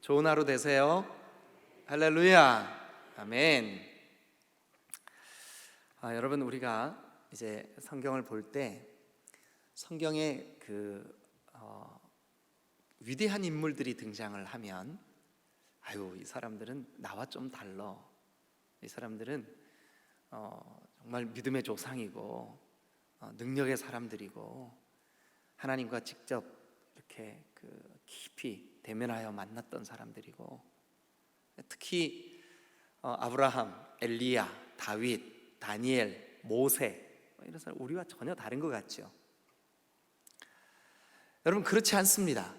좋은 하루 되세요. 할렐루야. 아멘. 아, 여러분 우리가 이제 성경을 볼 때 성경에 그 어, 위대한 인물들이 등장을 하면 아유 이 사람들은 나와 좀 달라. 이 사람들은 어, 정말 믿음의 조상이고 어, 능력의 사람들이고 하나님과 직접 이렇게 그 깊이 대면하여 만났던 사람들이고 특히 어, 아브라함, 엘리야, 다윗, 다니엘, 모세 뭐 이런 사람 우리와 전혀 다른 것 같죠. 여러분 그렇지 않습니다.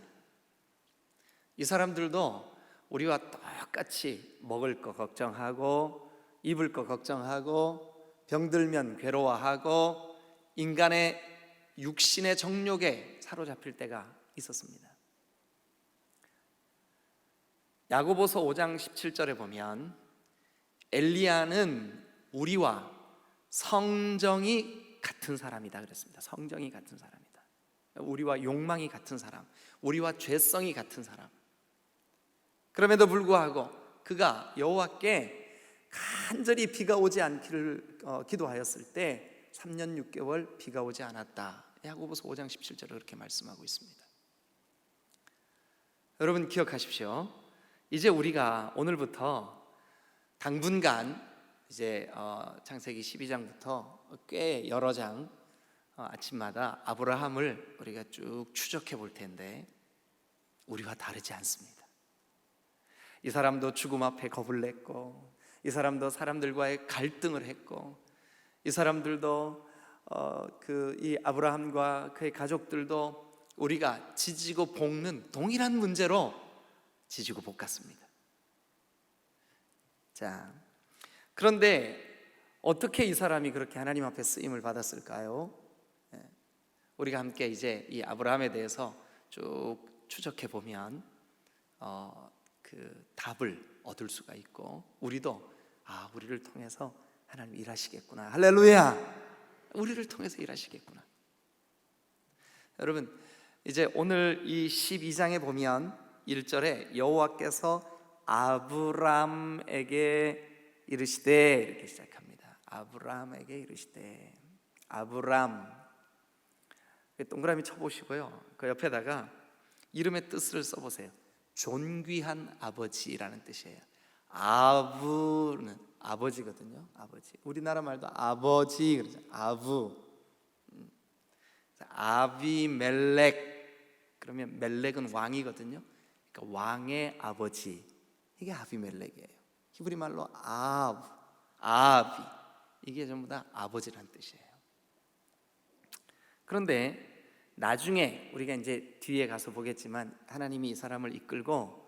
이 사람들도 우리와 똑같이 먹을 거 걱정하고 입을 거 걱정하고 병들면 괴로워하고 인간의 육신의 정욕에 사로잡힐 때가 있었습니다. 야고보서 5장 17절에 보면 엘리야는 우리와 성정이 같은 사람이다 그랬습니다. 성정이 같은 사람이다. 우리와 욕망이 같은 사람, 우리와 죄성이 같은 사람. 그럼에도 불구하고 그가 여호와께 간절히 비가 오지 않기를 어, 기도하였을 때 3년 6개월 비가 오지 않았다. 야고보서 5장 17절에 그렇게 말씀하고 있습니다. 여러분 기억하십시오. 이제 우리가 오늘부터 당분간 이제 어, 창세기 12장부터 꽤 여러 장 어, 아침마다 아브라함을 우리가 쭉 추적해 볼 텐데 우리와 다르지 않습니다. 이 사람도 죽음 앞에 겁을 냈고 이 사람도 사람들과의 갈등을 했고 이 사람들도 어, 그 이 아브라함과 그의 가족들도 우리가 지지고 볶는 동일한 문제로 지지고 볶았습니다. 자, 그런데 어떻게 이 사람이 그렇게 하나님 앞에 쓰임을 받았을까요? 예, 우리가 함께 이제 이 아브라함에 대해서 쭉 추적해 보면 어, 그 답을 얻을 수가 있고 우리도 아 우리를 통해서 하나님 일하시겠구나 할렐루야 우리를 통해서 일하시겠구나 여러분 이제 오늘 이 12장에 보면 1절에 여호와께서 아브람에게 이르시되 이렇게 시작합니다 아브람에게 이르시되 아브람 동그라미 쳐보시고요 그 옆에다가 이름의 뜻을 써보세요 존귀한 아버지라는 뜻이에요. 아부는 아버지거든요. 아버지. 우리나라 말도 아버지 그러죠. 아부. 음. 아비멜렉 그러면 멜렉은 왕이거든요. 그러니까 왕의 아버지. 이게 아비멜렉이에요. 히브리 말로 아브, 아비. 이게 전부 다 아버지란 뜻이에요. 그런데 나중에 우리가 이제 뒤에 가서 보겠지만 하나님이 이 사람을 이끌고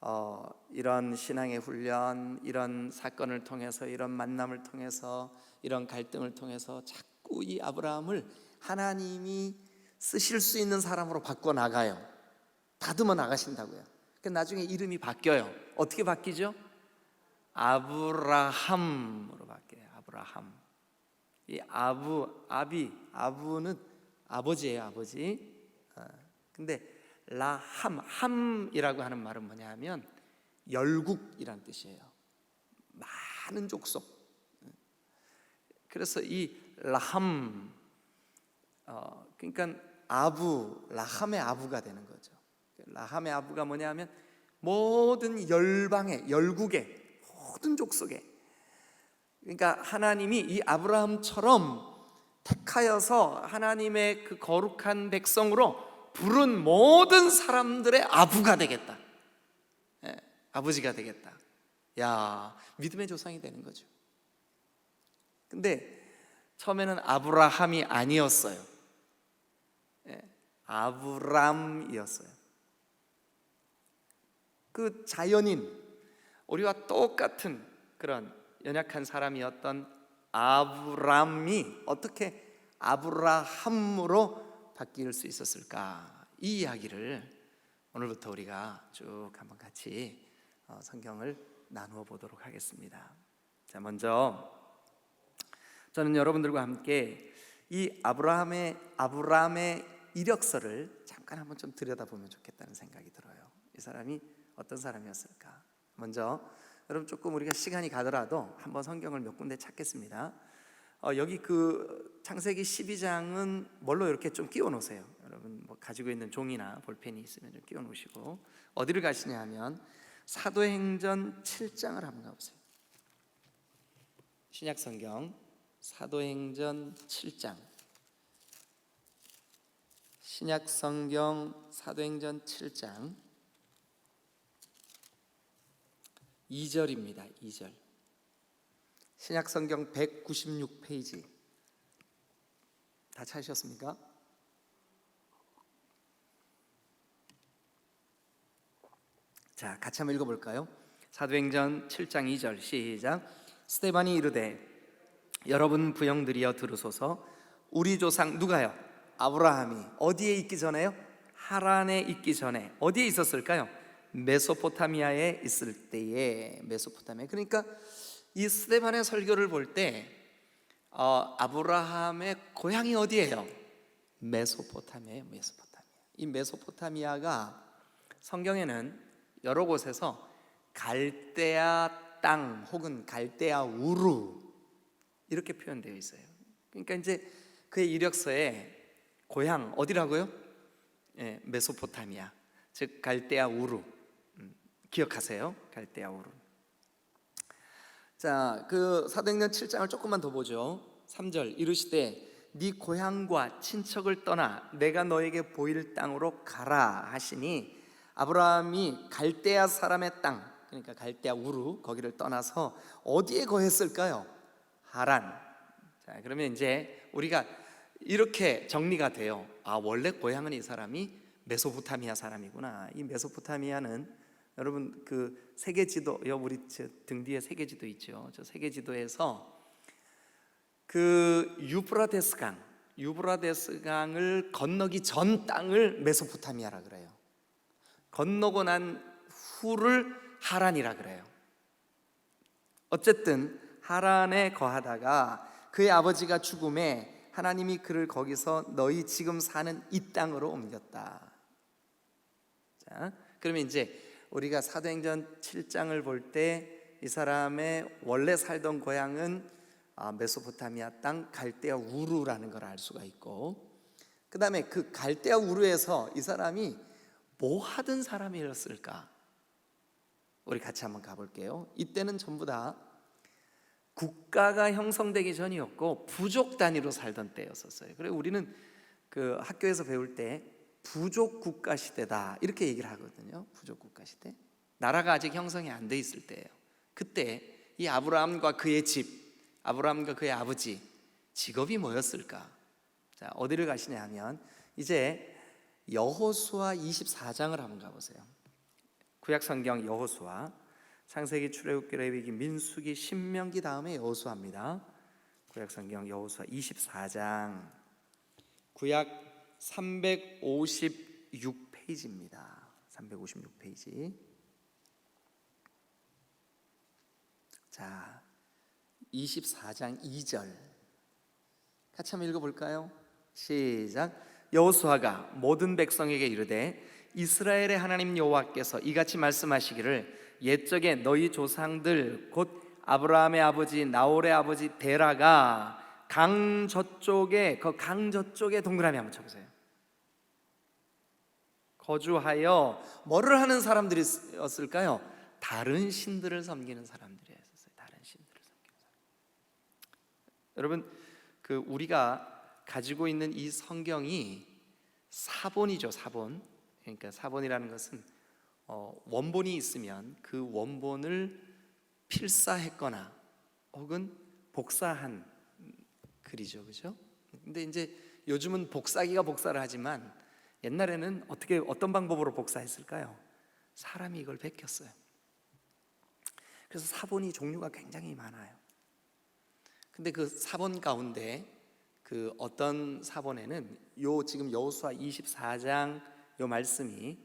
어, 이런 신앙의 훈련, 이런 사건을 통해서 이런 만남을 통해서 이런 갈등을 통해서 자꾸 이 아브라함을 하나님이 쓰실 수 있는 사람으로 바꿔 나가요. 다듬어 나가신다고요. 그 나중에 이름이 바뀌어요. 어떻게 바뀌죠? 아브라함으로 바뀌어요. 아브라함. 이 아부 아비 아부는 아버지예요, 아버지. 어, 근데 라함, 함이라고 하는 말은 뭐냐면 열국이란 뜻이에요. 많은 족속. 그래서 이 라함, 어, 그러니까 아부, 라함의 아부가 되는 거죠. 라함의 아부가 뭐냐면 모든 열방의 열국의 모든 족속에 그러니까 하나님이 이 아브라함처럼 택하여서 하나님의 그 거룩한 백성으로 부른 모든 사람들의 아부가 되겠다. 예, 아버지가 되겠다. 야, 믿음의 조상이 되는 거죠. 근데 처음에는 아브라함이 아니었어요. 예, 아브람이었어요. 그 자연인, 우리와 똑같은 그런 연약한 사람이었던 아브람이 어떻게 아브라함으로 바뀔 수 있었을까? 이 이야기를 오늘부터 우리가 쭉 한번 같이 어, 성경을 나누어 보도록 하겠습니다. 자, 먼저 저는 여러분들과 함께 이 아브라함의 아브라함의 이력서를 잠깐 한번 좀 들여다보면 좋겠다는 생각이 들어요. 이 사람이 어떤 사람이었을까? 먼저 여러분 조금 우리가 시간이 가더라도 한번 성경을 몇 군데 찾겠습니다. 어, 여기 그 창세기 12장은 뭘로 이렇게 좀 끼워 놓으세요. 여러분 뭐 가지고 있는 종이나 볼펜이 있으면 좀 끼워 놓으시고 어디를 가시냐 하면 사도행전 7장을 한번 가보세요. 신약 성경 사도행전 7장 신약 성경 사도행전 7장 2절입니다. 2절. 신약 성경 196페이지. 다 찾으셨습니까? 자, 같이 한번 읽어 볼까요? 사도행전 7장 2절 시작. 스테반이 이르되 여러분 부영들이여 들으소서 우리 조상 누가요? 아브라함이 어디에 있기 전에요? 하란에 있기 전에 어디에 있었을까요? 메소포타미아에 있을 때에 메소포타미아 그러니까 이 스테반의 설교를 볼때 어, 아브라함의 고향이 어디예요? 메소포타미아예요 메소포타미아 이 메소포타미아가 성경에는 여러 곳에서 갈대아 땅 혹은 갈대아 우루 이렇게 표현되어 있어요. 그러니까 이제 그의 이력서에 고향 어디라고요? 예, 메소포타미아, 즉 갈대아 우루. 음, 기억하세요? 갈대아 우루. 자, 그 사도행전 7장을 조금만 더 보죠. 3절 이르시되 네 고향과 친척을 떠나 내가 너에게 보일 땅으로 가라 하시니 아브라함이 갈대아 사람의 땅 그러니까 갈대아 우루 거기를 떠나서 어디에 거했을까요? 하란. 자, 그러면 이제 우리가 이렇게 정리가 돼요. 아, 원래 고향은 이 사람이 메소포타미아 사람이구나. 이 메소포타미아는 여러분 그 세계 지도 여 우리 저등 뒤에 세계 지도 있죠. 저 세계 지도에서 그 유브라데스 강, 유브라데스 강을 건너기 전 땅을 메소포타미아라 그래요. 건너고 난 후를 하란이라 그래요. 어쨌든 하란에 거하다가 그의 아버지가 죽음에 하나님이 그를 거기서 너희 지금 사는 이 땅으로 옮겼다. 자, 그러면 이제 우리가 사도행전 7장을 볼 때 이 사람의 원래 살던 고향은 아, 메소포타미아 땅 갈대아 우루라는 걸 알 수가 있고 그 다음에 그 갈대아 우루에서 이 사람이 뭐 하던 사람이었을까? 우리 같이 한번 가볼게요. 이때는 전부 다 국가가 형성되기 전이었고 부족 단위로 살던 때였었어요. 그래 우리는 그 학교에서 배울 때 부족 국가 시대다 이렇게 얘기를 하거든요. 부족 국가 시대. 나라가 아직 형성이 안 돼 있을 때예요. 그때 이 아브라함과 그의 집, 아브라함과 그의 아버지 직업이 뭐였을까? 자 어디를 가시냐 하면 이제 여호수아 24장을 한번 가 보세요. 구약 성경 여호수아 창세기 출애굽기 레위기 민수기 신명기 다음에 여호수아입니다. 구약 성경 여호수아 24장 구약 356페이지입니다. 356페이지. 자, 24장 2절. 같이 한번 읽어 볼까요? 시작. 여호수아가 모든 백성에게 이르되 이스라엘의 하나님 여호와께서 이같이 말씀하시기를 옛적에 너희 조상들 곧 아브라함의 아버지 나홀의 아버지 데라가 강 저쪽에 그 강 저쪽에 동그라미 한번 쳐보세요. 거주하여 뭐를 하는 사람들이었을까요? 다른 신들을 섬기는 사람들이었어요. 다른 신들을 섬기는 사람. 여러분 그 우리가 가지고 있는 이 성경이 사본이죠, 사본. 그러니까 사본이라는 것은 어, 원본이 있으면 그 원본을 필사했거나 혹은 복사한 글이죠, 그죠? 근데 이제 요즘은 복사기가 복사를 하지만 옛날에는 어떻게 어떤 방법으로 복사했을까요? 사람이 이걸 베꼈어요. 그래서 사본이 종류가 굉장히 많아요. 근데 그 사본 가운데 그 어떤 사본에는 요 지금 여호수아 24장 요 말씀이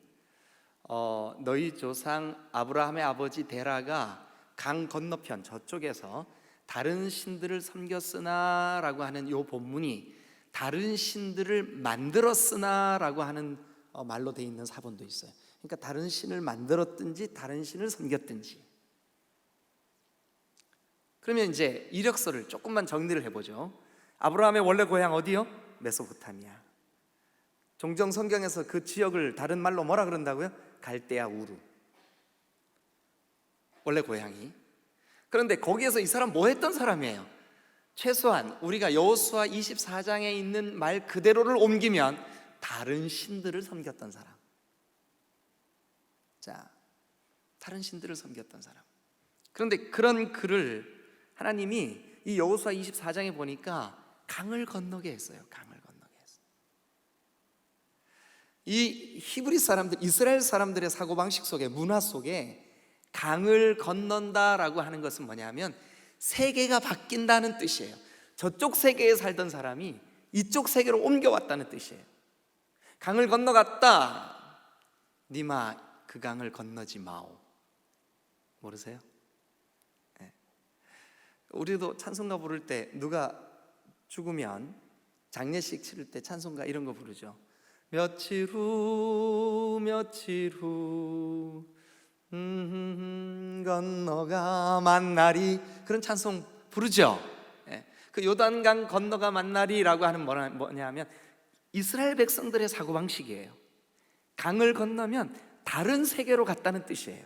어, 너희 조상 아브라함의 아버지 데라가 강 건너편 저쪽에서 다른 신들을 섬겼으나라고 하는 요 본문이 다른 신들을 만들었으나라고 하는 어, 말로 돼 있는 사본도 있어요. 그러니까 다른 신을 만들었든지 다른 신을 섬겼든지. 그러면 이제 이력서를 조금만 정리를 해보죠. 아브라함의 원래 고향 어디요? 메소포타미아. 종종 성경에서 그 지역을 다른 말로 뭐라 그런다고요? 갈대아 우루. 원래 고향이. 그런데 거기에서 이 사람 뭐 했던 사람이에요? 최소한 우리가 여호수아 24장에 있는 말 그대로를 옮기면 다른 신들을 섬겼던 사람. 자, 다른 신들을 섬겼던 사람. 그런데 그런 그를 하나님이 이 여호수아 24장에 보니까 강을 건너게 했어요. 강을 건너게 했어요. 이 히브리 사람들, 이스라엘 사람들의 사고 방식 속에 문화 속에 강을 건넌다라고 하는 것은 뭐냐면 세계가 바뀐다는 뜻이에요. 저쪽 세계에 살던 사람이 이쪽 세계로 옮겨왔다는 뜻이에요. 강을 건너갔다. 니마 그 강을 건너지 마오. 모르세요? 네. 우리도 찬송가 부를 때 누가 죽으면 장례식 치를 때 찬송가 이런 거 부르죠. 며칠 후 며칠 후 음, 건너가 만나리 그런 찬송 부르죠. 예. 그 요단강 건너가 만나리라고 하는 뭐냐면 이스라엘 백성들의 사고 방식이에요. 강을 건너면 다른 세계로 갔다는 뜻이에요.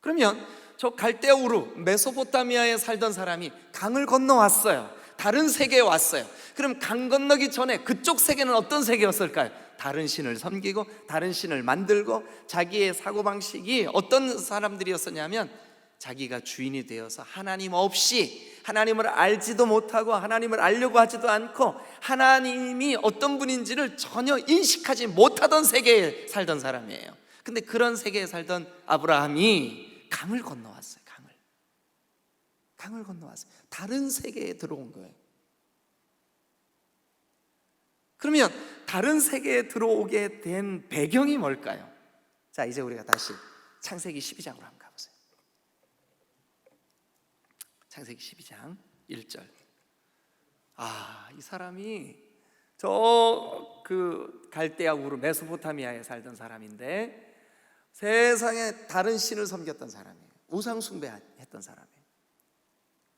그러면 저 갈대우루 메소포타미아에 살던 사람이 강을 건너왔어요. 다른 세계에 왔어요. 그럼 강 건너기 전에 그쪽 세계는 어떤 세계였을까요? 다른 신을 섬기고 다른 신을 만들고 자기의 사고 방식이 어떤 사람들이었었냐면 자기가 주인이 되어서 하나님 없이 하나님을 알지도 못하고 하나님을 알려고 하지도 않고 하나님이 어떤 분인지를 전혀 인식하지 못하던 세계에 살던 사람이에요. 근데 그런 세계에 살던 아브라함이 강을 건너왔어요. 강을. 강을 건너왔어요. 다른 세계에 들어온 거예요. 그러면 다른 세계에 들어오게 된 배경이 뭘까요? 자, 이제 우리가 다시 창세기 12장으로 한번 가보세요. 창세기 12장 1절. 아, 이 사람이 저 그 갈대아 우르 메소포타미아에 살던 사람인데 세상에 다른 신을 섬겼던 사람이에요. 우상 숭배했던 사람이에요.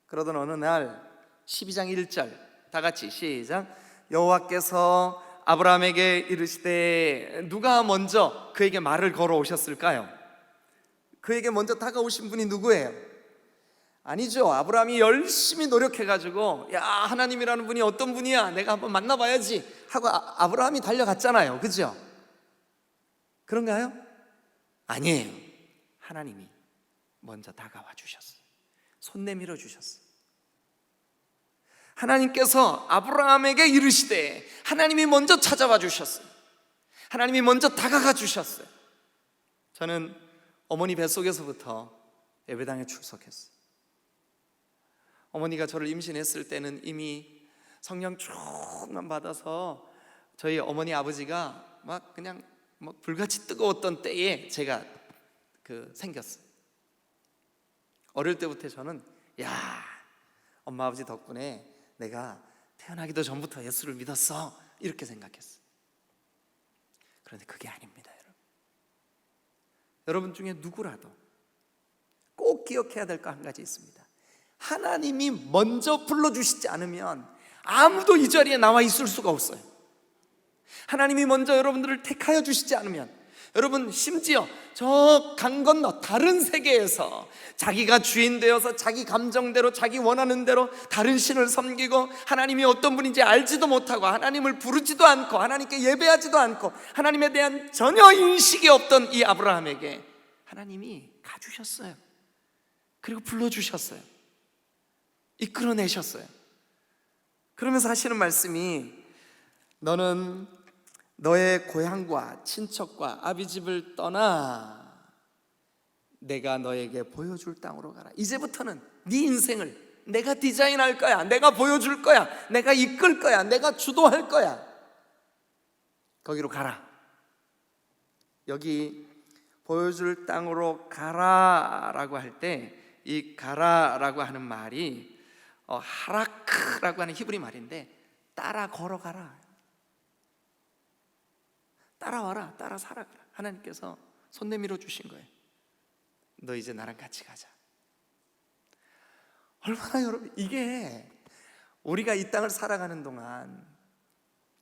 그러던 어느 날 12장 1절 다 같이 시작 여호와께서 아브라함에게 이르시되 누가 먼저 그에게 말을 걸어 오셨을까요? 그에게 먼저 다가오신 분이 누구예요? 아니죠. 아브라함이 열심히 노력해가지고 야 하나님이라는 분이 어떤 분이야? 내가 한번 만나봐야지 하고 아, 아브라함이 달려갔잖아요. 그죠? 그런가요? 아니에요. 하나님이 먼저 다가와 주셨어요. 손 내밀어 주셨어요. 하나님께서 아브라함에게 이르시되 하나님이 먼저 찾아와 주셨어요. 하나님이 먼저 다가가 주셨어요. 저는 어머니 뱃속에서부터 예배당에 출석했어요. 어머니가 저를 임신했을 때는 이미 성령 충만 받아서 저희 어머니 아버지가 막 그냥 막 불같이 뜨거웠던 때에 제가 그 생겼어요. 어릴 때부터 저는 야 엄마 아버지 덕분에 내가 태어나기도 전부터 예수를 믿었어 이렇게 생각했어요. 그런데 그게 아닙니다, 여러분. 여러분 중에 누구라도 꼭 기억해야 될 거 한 가지 있습니다. 하나님이 먼저 불러주시지 않으면 아무도 이 자리에 나와 있을 수가 없어요. 하나님이 먼저 여러분들을 택하여 주시지 않으면 여러분 심지어 저 강 건너 다른 세계에서 자기가 주인 되어서 자기 감정대로 자기 원하는 대로 다른 신을 섬기고 하나님이 어떤 분인지 알지도 못하고 하나님을 부르지도 않고 하나님께 예배하지도 않고 하나님에 대한 전혀 인식이 없던 이 아브라함에게 하나님이 가주셨어요. 그리고 불러주셨어요. 이끌어내셨어요. 그러면서 하시는 말씀이 너는 너의 고향과 친척과 아비집을 떠나 내가 너에게 보여줄 땅으로 가라. 이제부터는 네 인생을 내가 디자인할 거야. 내가 보여줄 거야. 내가 이끌 거야. 내가 주도할 거야. 거기로 가라. 여기 보여줄 땅으로 가라라고 할 때 이 가라라고 하는 말이 어, 하라크라고 하는 히브리 말인데 따라 걸어가라. 따라와라, 따라 살아가라. 하나님께서 손 내밀어 주신 거예요. 너 이제 나랑 같이 가자. 얼마나 여러분 이게 우리가 이 땅을 살아가는 동안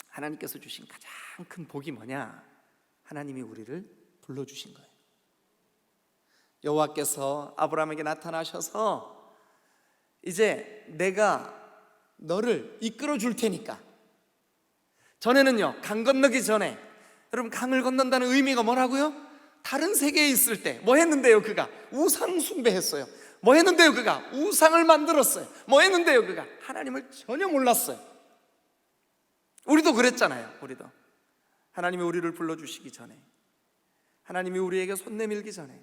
하나님께서 주신 가장 큰 복이 뭐냐? 하나님이 우리를 불러 주신 거예요. 여호와께서 아브라함에게 나타나셔서 이제 내가 너를 이끌어 줄 테니까 전에는요 강 건너기 전에 여러분 강을 건넌다는 의미가 뭐라고요? 다른 세계에 있을 때 뭐 했는데요 그가? 우상 숭배했어요. 뭐 했는데요 그가? 우상을 만들었어요. 뭐 했는데요 그가? 하나님을 전혀 몰랐어요. 우리도 그랬잖아요 우리도. 하나님이 우리를 불러주시기 전에 하나님이 우리에게 손 내밀기 전에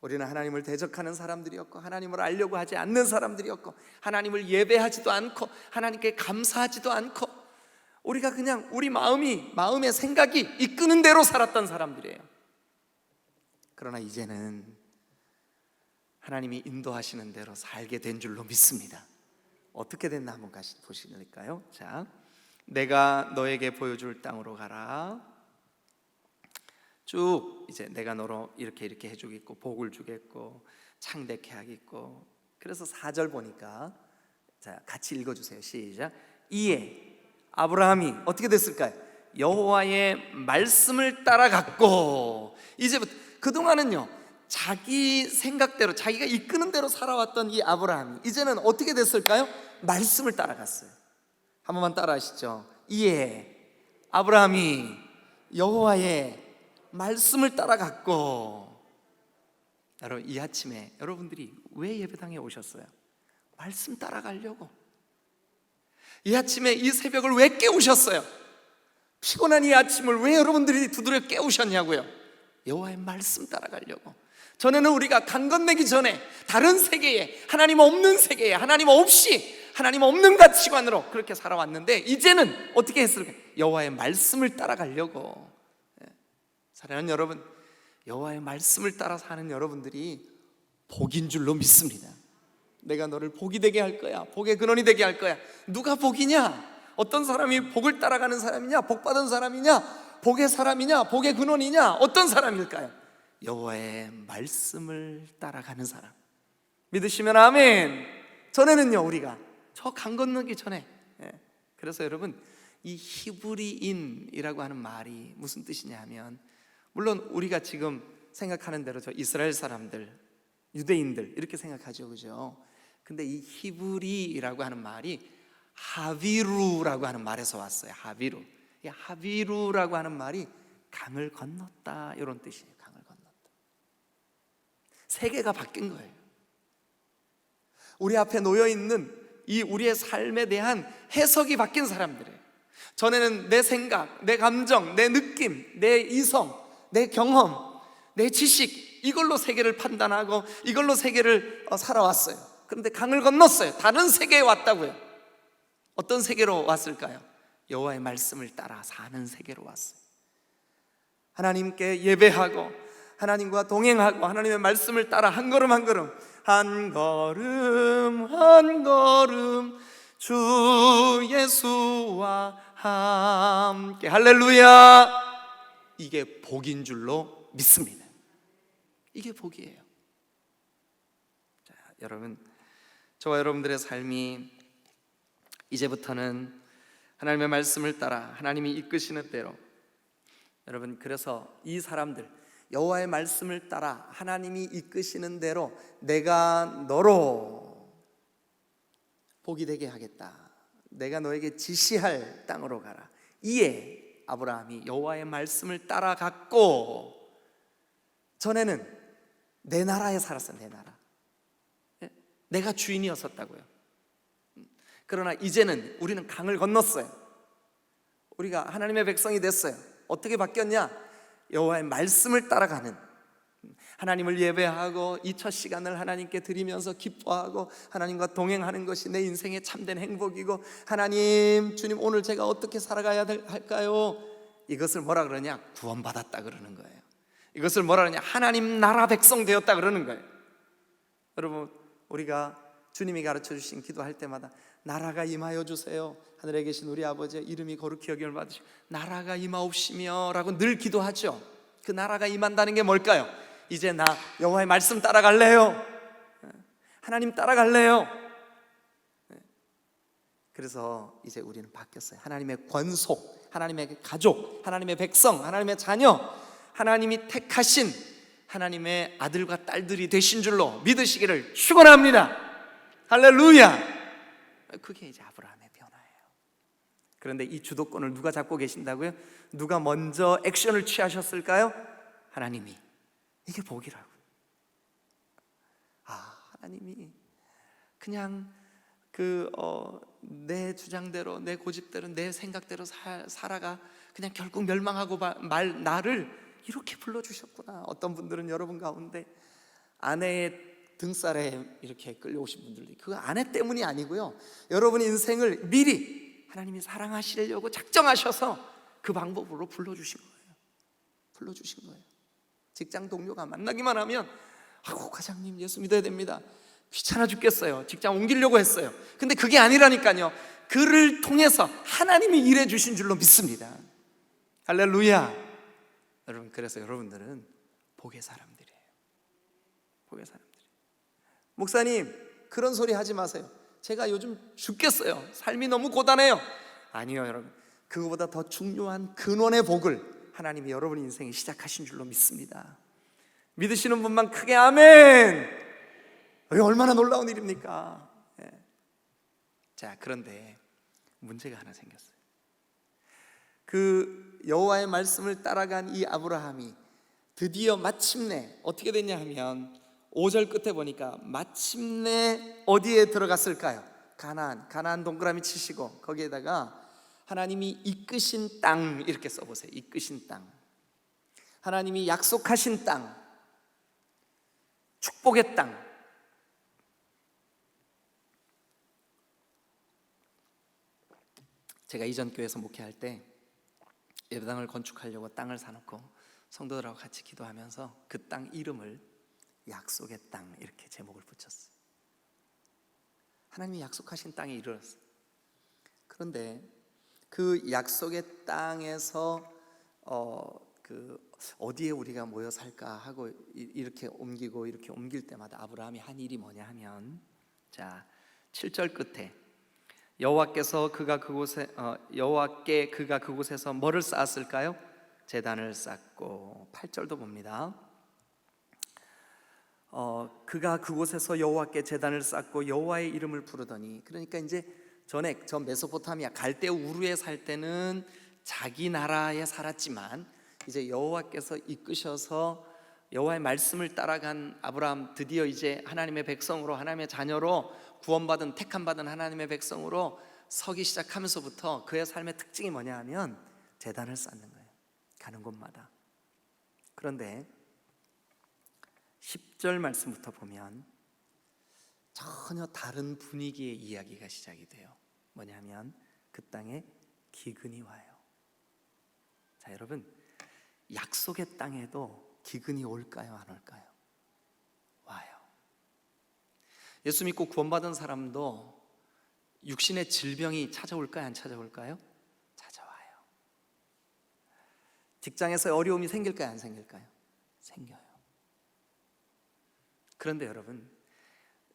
우리는 하나님을 대적하는 사람들이었고 하나님을 알려고 하지 않는 사람들이었고 하나님을 예배하지도 않고 하나님께 감사하지도 않고 우리가 그냥 우리 마음이 마음의 생각이 이끄는 대로 살았던 사람들이에요. 그러나 이제는 하나님이 인도하시는 대로 살게 된 줄로 믿습니다. 어떻게 됐나 한번 같이 보시니까요. 자, 내가 너에게 보여줄 땅으로 가라. 쭉 이제 내가 너로 이렇게 이렇게 해주겠고 복을 주겠고 창대케 하겠고 그래서 4절 보니까 자 같이 읽어주세요 시작 이에 아브라함이 어떻게 됐을까요? 여호와의 말씀을 따라갔고 이제부터 그동안은요 자기 생각대로 자기가 이끄는 대로 살아왔던 이 아브라함이 이제는 어떻게 됐을까요? 말씀을 따라갔어요 한 번만 따라하시죠 이에 아브라함이 여호와의 말씀을 따라갔고 여러분 이 아침에 여러분들이 왜 예배당에 오셨어요? 말씀 따라가려고 이 아침에 이 새벽을 왜 깨우셨어요? 피곤한 이 아침을 왜 여러분들이 두드려 깨우셨냐고요? 여호와의 말씀 따라가려고 전에는 우리가 강 건너기 전에 다른 세계에 하나님 없는 세계에 하나님 없이 하나님 없는 가치관으로 그렇게 살아왔는데 이제는 어떻게 했을까? 여호와의 말씀을 따라가려고 사랑하는 여러분, 여호와의 말씀을 따라 사는 여러분들이 복인 줄로 믿습니다. 내가 너를 복이 되게 할 거야. 복의 근원이 되게 할 거야. 누가 복이냐? 어떤 사람이 복을 따라가는 사람이냐? 복 받은 사람이냐? 복의 사람이냐? 복의 근원이냐? 어떤 사람일까요? 여호와의 말씀을 따라가는 사람. 믿으시면 아멘. 전에는요 우리가 저 강 건너기 전에. 예. 그래서 여러분 이 히브리인이라고 하는 말이 무슨 뜻이냐 하면 물론 우리가 지금 생각하는 대로 저 이스라엘 사람들, 유대인들 이렇게 생각하죠, 그죠? 근데 이 히브리라고 하는 말이 하비루라고 하는 말에서 왔어요. 하비루. 이 하비루라고 하는 말이 강을 건넜다 이런 뜻이에요. 강을 건넜다. 세계가 바뀐 거예요. 우리 앞에 놓여 있는 이 우리의 삶에 대한 해석이 바뀐 사람들이에요. 전에는 내 생각, 내 감정, 내 느낌, 내 이성, 내 경험, 내 지식 이걸로 세계를 판단하고 이걸로 세계를 어, 살아왔어요. 그런데 강을 건넜어요. 다른 세계에 왔다고요. 어떤 세계로 왔을까요? 여호와의 말씀을 따라 사는 세계로 왔어요. 하나님께 예배하고 하나님과 동행하고 하나님의 말씀을 따라 한 걸음 한 걸음 한 걸음 한 걸음 주 예수와 함께 할렐루야 이게 복인 줄로 믿습니다. 이게 복이에요. 자, 여러분 저와 여러분들의 삶이 이제부터는 하나님의 말씀을 따라 하나님이 이끄시는 대로 여러분 그래서 이 사람들 여호와의 말씀을 따라 하나님이 이끄시는 대로 내가 너로 복이 되게 하겠다. 내가 너에게 지시할 땅으로 가라. 이에 아브라함이 여호와의 말씀을 따라갔고 전에는 내 나라에 살았어 내 나라. 예? 내가 주인이었었다고요. 그러나 이제는 우리는 강을 건넜어요. 우리가 하나님의 백성이 됐어요. 어떻게 바뀌었냐? 여호와의 말씀을 따라가는 하나님을 예배하고 이 첫 시간을 하나님께 드리면서 기뻐하고 하나님과 동행하는 것이 내 인생의 참된 행복이고 하나님 주님 오늘 제가 어떻게 살아가야 할까요? 이것을 뭐라 그러냐? 구원받았다 그러는 거예요. 이것을 뭐라 그러냐? 하나님 나라 백성 되었다 그러는 거예요. 여러분 우리가 주님이 가르쳐 주신 기도할 때마다 나라가 임하여 주세요. 하늘에 계신 우리 아버지의 이름이 거룩히 여김을 받으시고 나라가 임하옵시며라고 늘 기도하죠. 그 나라가 임한다는 게 뭘까요? 이제 나 여호와의 말씀 따라갈래요. 하나님 따라갈래요. 그래서 이제 우리는 바뀌었어요. 하나님의 권속, 하나님의 가족, 하나님의 백성, 하나님의 자녀, 하나님이 택하신 하나님의 아들과 딸들이 되신 줄로 믿으시기를 축원합니다. 할렐루야. 그게 이제 아브라함의 변화예요. 그런데 이 주도권을 누가 잡고 계신다고요? 누가 먼저 액션을 취하셨을까요? 하나님이. 이게 복이라고. 아, 하나님이 그냥 그 어, 내 주장대로 내 고집대로 내 생각대로 살, 살아가 그냥 결국 멸망하고 바- 말 나를 이렇게 불러 주셨구나. 어떤 분들은 여러분 가운데 아내의 등살에 이렇게 끌려오신 분들도 그 아내 때문이 아니고요. 여러분 인생을 미리 하나님이 사랑하시려고 작정하셔서 그 방법으로 불러 주신 거예요. 불러 주신 거예요. 직장 동료가 만나기만 하면 아고 과장님 예수 믿어야 됩니다. 귀찮아 죽겠어요. 직장 옮기려고 했어요. 근데 그게 아니라니까요. 그를 통해서 하나님이 일해 주신 줄로 믿습니다. 할렐루야. 여러분 그래서 여러분들은 복의 사람들이에요. 복의 사람들. 목사님 그런 소리 하지 마세요. 제가 요즘 죽겠어요. 삶이 너무 고단해요. 아니요, 여러분. 그거보다 더 중요한 근원의 복을 하나님이 여러분 인생에 시작하신 줄로 믿습니다. 믿으시는 분만 크게 아멘. 얼마나 놀라운 일입니까? 예. 자, 그런데 문제가 하나 생겼어요. 그 여호와의 말씀을 따라간 이 아브라함이 드디어 마침내 어떻게 됐냐 하면 5절 끝에 보니까 마침내 어디에 들어갔을까요? 가나안. 가나안 동그라미 치시고 거기에다가 하나님이 이끄신 땅 이렇게 써 보세요. 이끄신 땅. 하나님이 약속하신 땅. 축복의 땅. 제가 이전 교회에서 목회할 때 예배당을 건축하려고 땅을 사놓고 성도들하고 같이 기도하면서 그 땅 이름을 약속의 땅 이렇게 제목을 붙였어요. 하나님이 약속하신 땅에 이르렀어요. 그런데 그 약속의 땅에서 어 그 어디에 우리가 모여 살까 하고 이- 이렇게 옮기고 이렇게 옮길 때마다 아브라함이 한 일이 뭐냐 하면 자 7절 끝에 여호와께서 그가 그곳에 어, 여호와께 그가 그곳에서 뭐를 쌓았을까요? 제단을 쌓고 8절도 봅니다. 어, 그가 그곳에서 여호와께 제단을 쌓고 여호와의 이름을 부르더니 그러니까 이제 전에 저 메소포타미아 갈대 우르에 살 때는 자기 나라에 살았지만 이제 여호와께서 이끄셔서 여호와의 말씀을 따라간 아브라함 드디어 이제 하나님의 백성으로 하나님의 자녀로 구원받은 택함 받은 하나님의 백성으로 서기 시작하면서부터 그의 삶의 특징이 뭐냐 하면 제단을 쌓는 거예요. 가는 곳마다. 그런데 10절 말씀부터 보면 전혀 다른 분위기의 이야기가 시작이 돼요. 뭐냐면 그 땅에 기근이 와요. 자, 여러분 약속의 땅에도 기근이 올까요, 안 올까요? 예수 믿고 구원받은 사람도 육신의 질병이 찾아올까요, 안 찾아올까요? 찾아와요. 직장에서 어려움이 생길까요, 안 생길까요? 생겨요. 그런데 여러분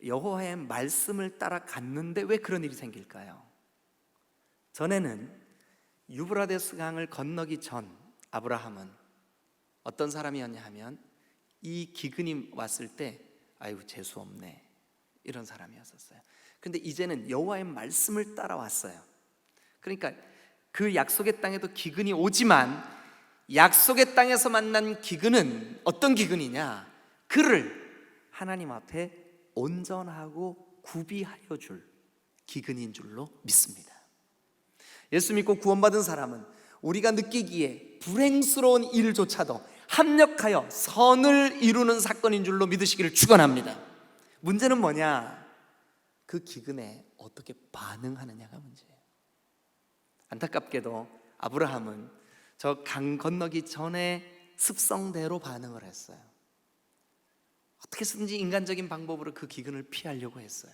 여호와의 말씀을 따라 갔는데 왜 그런 일이 생길까요? 전에는 유브라데스 강을 건너기 전 아브라함은 어떤 사람이었냐 하면 이 기근이 왔을 때 아이고 재수 없네 이런 사람이었었어요. 근데 이제는 여호와의 말씀을 따라왔어요. 그러니까 그 약속의 땅에도 기근이 오지만 약속의 땅에서 만난 기근은 어떤 기근이냐? 그를 하나님 앞에 온전하고 구비하여 줄 기근인 줄로 믿습니다. 예수 믿고 구원받은 사람은 우리가 느끼기에 불행스러운 일조차도 합력하여 선을 이루는 사건인 줄로 믿으시기를 축원합니다. 문제는 뭐냐? 그 기근에 어떻게 반응하느냐가 문제예요. 안타깝게도 아브라함은 저 강 건너기 전에 습성대로 반응을 했어요. 어떻게 든지 인간적인 방법으로 그 기근을 피하려고 했어요.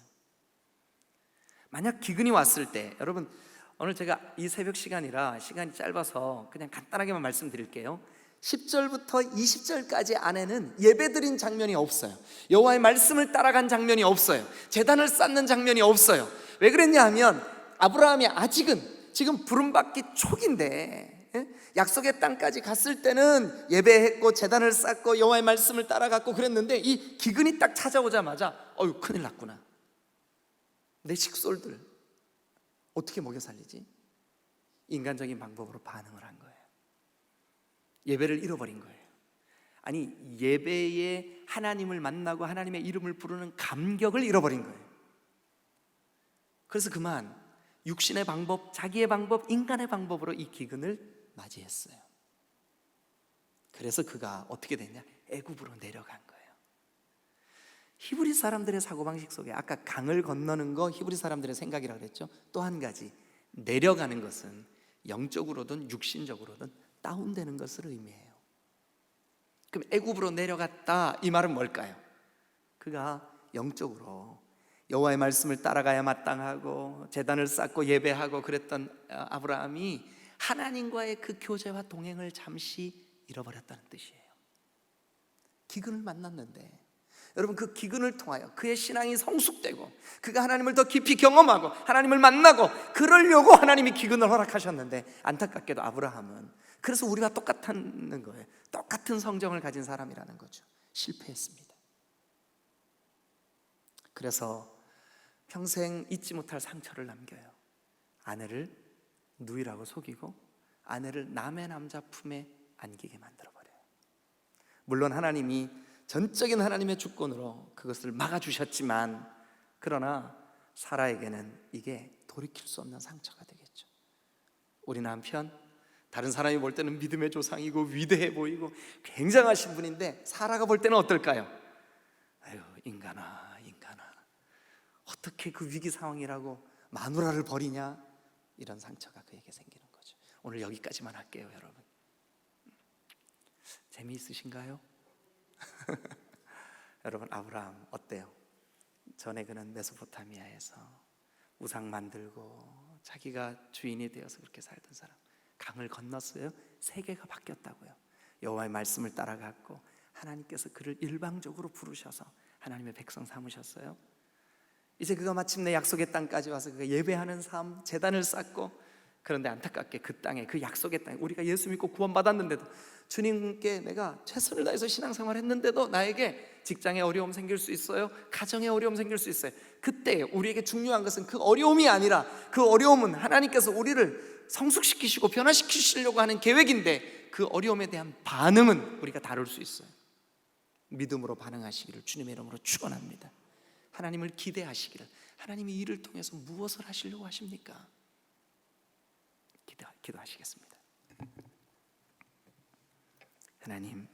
만약 기근이 왔을 때 여러분 오늘 제가 이 새벽 시간이라 시간이 짧아서 그냥 간단하게만 말씀드릴게요. 10절부터 20절까지 안에는 예배드린 장면이 없어요. 여호와의 말씀을 따라간 장면이 없어요. 제단을 쌓는 장면이 없어요. 왜 그랬냐 하면 아브라함이 아직은 지금 부름받기 초기인데 예? 약속의 땅까지 갔을 때는 예배했고 제단을 쌓고 여호와의 말씀을 따라갔고 그랬는데 이 기근이 딱 찾아오자마자 어유 큰일 났구나. 내 식솔들 어떻게 먹여 살리지? 인간적인 방법으로 반응을 한 거예요. 예배를 잃어버린 거예요. 아니 예배에 하나님을 만나고 하나님의 이름을 부르는 감격을 잃어버린 거예요. 그래서 그만 육신의 방법, 자기의 방법, 인간의 방법으로 이 기근을 맞이했어요. 그래서 그가 어떻게 됐냐? 애굽으로 내려간 거예요. 히브리 사람들의 사고방식 속에 아까 강을 건너는 거 히브리 사람들의 생각이라 그랬죠. 또 한 가지 내려가는 것은 영적으로든 육신적으로든 다운되는 것을 의미해요. 그럼 애굽으로 내려갔다 이 말은 뭘까요? 그가 영적으로 여호와의 말씀을 따라가야 마땅하고 제단을 쌓고 예배하고 그랬던 아브라함이 하나님과의 그 교제와 동행을 잠시 잃어버렸다는 뜻이에요. 기근을 만났는데 여러분 그 기근을 통하여 그의 신앙이 성숙되고 그가 하나님을 더 깊이 경험하고 하나님을 만나고 그러려고 하나님이 기근을 허락하셨는데 안타깝게도 아브라함은 그래서 우리와 똑같다는 거예요. 똑같은 성정을 가진 사람이라는 거죠. 실패했습니다. 그래서 평생 잊지 못할 상처를 남겨요. 아내를 누이라고 속이고 아내를 남의 남자 품에 안기게 만들어 버려요. 물론 하나님이 전적인 하나님의 주권으로 그것을 막아 주셨지만 그러나 사라에게는 이게 돌이킬 수 없는 상처가 되겠죠. 우리 남편 다른 사람이 볼 때는 믿음의 조상이고 위대해 보이고 굉장하신 분인데 사라가 볼 때는 어떨까요? 아유 인간아 인간아 어떻게 그 위기 상황이라고 마누라를 버리냐 이런 상처가 그에게 생기는 거죠. 오늘 여기까지만 할게요, 여러분. 재미있으신가요? 여러분 아브라함 어때요? 전에 그는 메소포타미아에서 우상 만들고 자기가 주인이 되어서 그렇게 살던 사람 강을 건넜어요. 세계가 바뀌었다고요. 여호와의 말씀을 따라갔고 하나님께서 그를 일방적으로 부르셔서 하나님의 백성 삼으셨어요. 이제 그가 마침내 약속의 땅까지 와서 그가 예배하는 삶, 재단을 쌓고 그런데 안타깝게 그 땅에 그 약속의 땅에 우리가 예수 믿고 구원 받았는데도 주님께 내가 최선을 다해서 신앙생활 했는데도 나에게 직장에 어려움 생길 수 있어요. 가정에 어려움 생길 수 있어요. 그때 우리에게 중요한 것은 그 어려움이 아니라 그 어려움은 하나님께서 우리를 성숙시키시고 변화시키시려고 하는 계획인데 그 어려움에 대한 반응은 우리가 다룰 수 있어요. 믿음으로 반응하시기를 주님의 이름으로 축원합니다. 하나님을 기대하시기를 하나님이 이를 통해서 무엇을 하시려고 하십니까? 기도, 기도하시겠습니다. 하나님,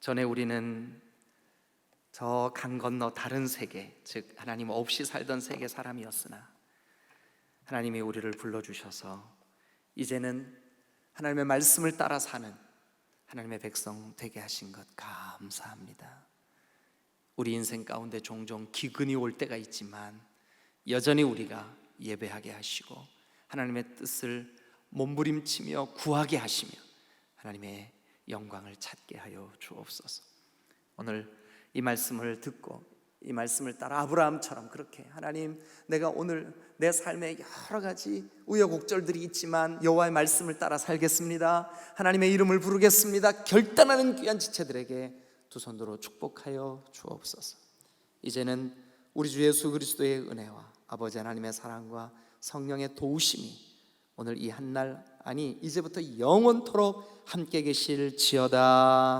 전에 우리는 저 강 건너 다른 세계, 즉 하나님 없이 살던 세계 사람이었으나 하나님이 우리를 불러 주셔서 이제는 하나님의 말씀을 따라 사는 하나님의 백성 되게 하신 것 감사합니다. 우리 인생 가운데 종종 기근이 올 때가 있지만 여전히 우리가 예배하게 하시고 하나님의 뜻을 몸부림치며 구하게 하시며 하나님의 영광을 찾게 하여 주옵소서. 오늘 이 말씀을 듣고 이 말씀을 따라 아브라함처럼 그렇게 하나님 내가 오늘 내 삶에 여러 가지 우여곡절들이 있지만 여호와의 말씀을 따라 살겠습니다. 하나님의 이름을 부르겠습니다. 결단하는 귀한 지체들에게 두 손으로 축복하여 주옵소서. 이제는 우리 주 예수 그리스도의 은혜와 아버지 하나님의 사랑과 성령의 도우심이 오늘 이 한 날 아니 이제부터 영원토록 함께 계실 지어다.